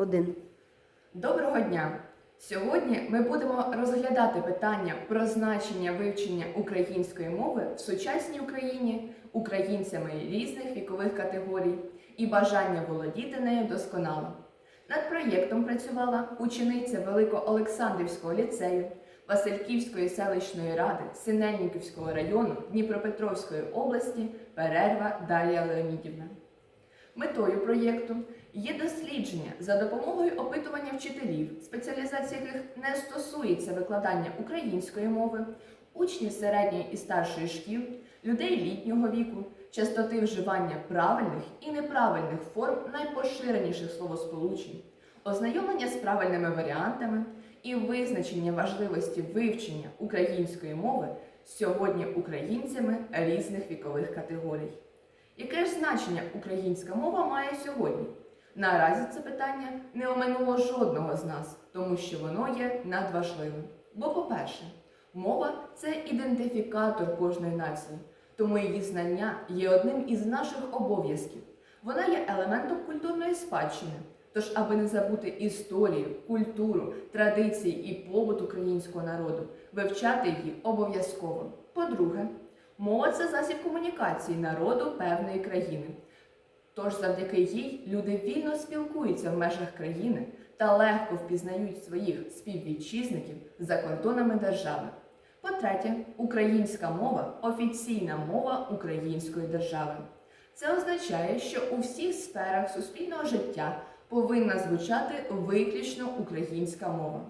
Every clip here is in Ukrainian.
Один. Доброго дня! Сьогодні ми будемо розглядати питання про значення вивчення української мови в сучасній Україні українцями різних вікових категорій і бажання володіти нею досконало. Над проєктом працювала учениця Великоолександрівського ліцею, Васильківської селищної ради Синельниківського району Дніпропетровської області Перерва Дар'я Леонідівна. Метою проєкту є дослідження за допомогою опитування вчителів, спеціалізація яких не стосується викладання української мови, учнів середньої і старшої шкіл, людей літнього віку, частоти вживання правильних і неправильних форм найпоширеніших словосполучень, ознайомлення з правильними варіантами і визначення важливості вивчення української мови сьогодні українцями різних вікових категорій. Яке ж значення українська мова має сьогодні? Наразі це питання не оминуло жодного з нас, тому що воно є надважливим. Бо, по-перше, мова це ідентифікатор кожної нації, тому її знання є одним із наших обов'язків. Вона є елементом культурної спадщини. Тож, аби не забути історію, культуру, традиції і побут українського народу, вивчати її обов'язково. По-друге, Мова це засіб комунікації народу певної країни. Тож завдяки їй люди вільно спілкуються в межах країни та легко впізнають своїх співвітчизників за кордонами держави. По-третє, українська мова офіційна мова української держави. Це означає, що у всіх сферах суспільного життя повинна звучати виключно українська мова.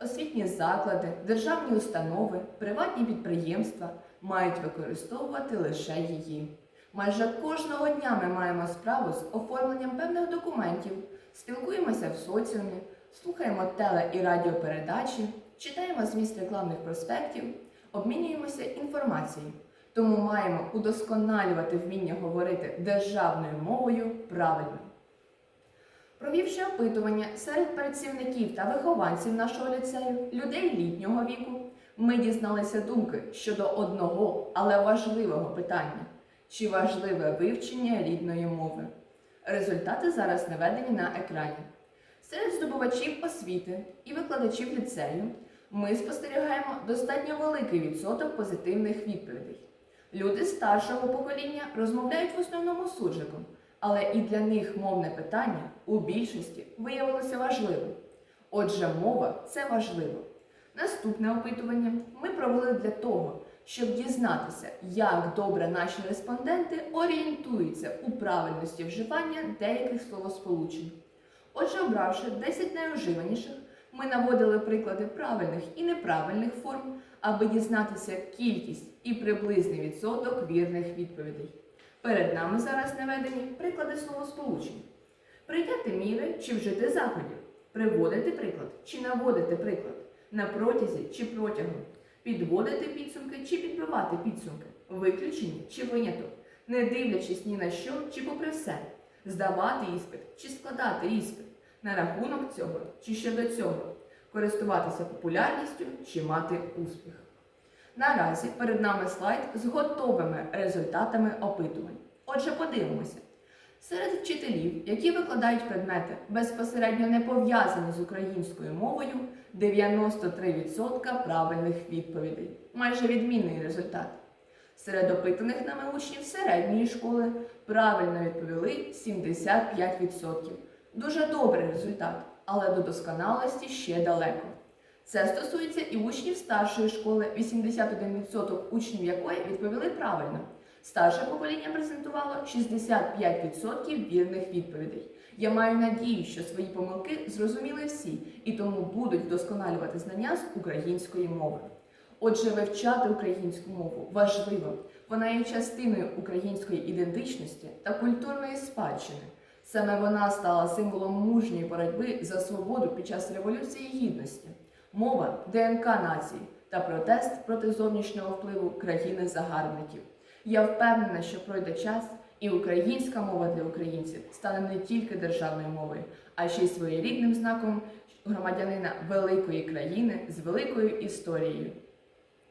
Освітні заклади, державні установи, приватні підприємства мають використовувати лише її. Майже кожного дня ми маємо справу з оформленням певних документів, спілкуємося в соціумі, слухаємо теле і радіопередачі, читаємо зміст рекламних проспектів, обмінюємося інформацією. Тому маємо удосконалювати вміння говорити державною мовою правильно. Провівши опитування серед працівників та вихованців нашого ліцею, людей літнього віку, ми дізналися думки щодо одного, але важливого питання: чи важливе вивчення рідної мови? Результати зараз наведені на екрані. Серед здобувачів освіти і викладачів ліцею ми спостерігаємо достатньо великий відсоток позитивних відповідей. Люди старшого покоління розмовляють в основному суджиком, але і для них мовне питання у більшості виявилося важливим. Отже, мова це важливо. Наступне опитування ми провели для того, щоб дізнатися, як добре наші респонденти орієнтуються у правильності вживання деяких словосполучень. Отже, обравши 10 найуживаніших, ми наводили приклади правильних і неправильних форм, аби дізнатися кількість і приблизний відсоток вірних відповідей. Перед нами зараз наведені приклади словосполучень. Прийняти міри чи вжити заходів, приводити приклад чи наводити приклад, на протязі чи протягом, підводити підсумки чи підбивати підсумки, виключення чи виняток, не дивлячись ні на що чи попри все, здавати іспит чи складати іспит, на рахунок цього чи щодо цього, користуватися популярністю чи мати успіх. Наразі перед нами слайд з готовими результатами опитувань. Отже, подивимося. Серед вчителів, які викладають предмети безпосередньо не пов'язані з українською мовою, 93% правильних відповідей. Майже відмінний результат. Серед опитаних нами учнів середньої школи правильно відповіли 75%. Дуже добрий результат, але до досконалості ще далеко. Це стосується і учнів старшої школи, 81% учнів якої відповіли правильно. Старше покоління презентувало 65% вірних відповідей. Я маю надію, що свої помилки зрозуміли всі і тому будуть вдосконалювати знання з української мови. Отже, вивчати українську мову важливо. Вона є частиною української ідентичності та культурної спадщини. Саме вона стала символом мужньої боротьби за свободу під час Революції Гідності, мова ДНК нації та протест проти зовнішнього впливу країни-загарбників. Я впевнена, що пройде час, і українська мова для українців стане не тільки державною мовою, а ще й своєрідним знаком громадянина великої країни з великою історією.